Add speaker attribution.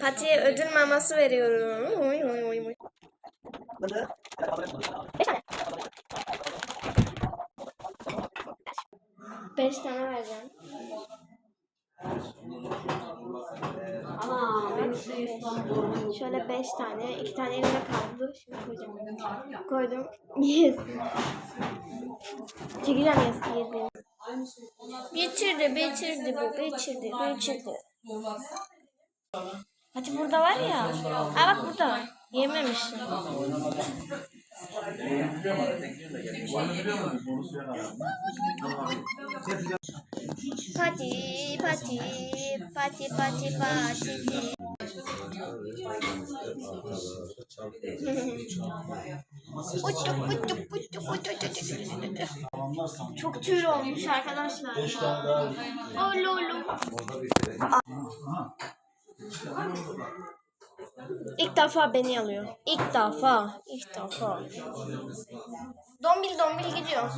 Speaker 1: Pati'ye ödül maması veriyorum. Oy oy oy oy. Beş tane. Beş tane vereceğim.
Speaker 2: İstanbul.
Speaker 1: Şöyle beş tane. iki tane elimde kaldı. Şimdi koyacağım. Koydum. Yes. Çekeceğim yes. Yedim. Bitirdi, bitirdi bu. Bitirdi, bitirdi. Hadi burada var ya. Ha bak burada var. Yememişsin. Pati, pati, pati, pati, pati. Uçtuk, uçtuk, uçtuk, uçtuk, uçtuk, uçtuk. Çok tüy olmuş arkadaşlar. Olu olu. İlk defa beni alıyor. İlk defa. İlk defa. Dombil dombil gidiyor.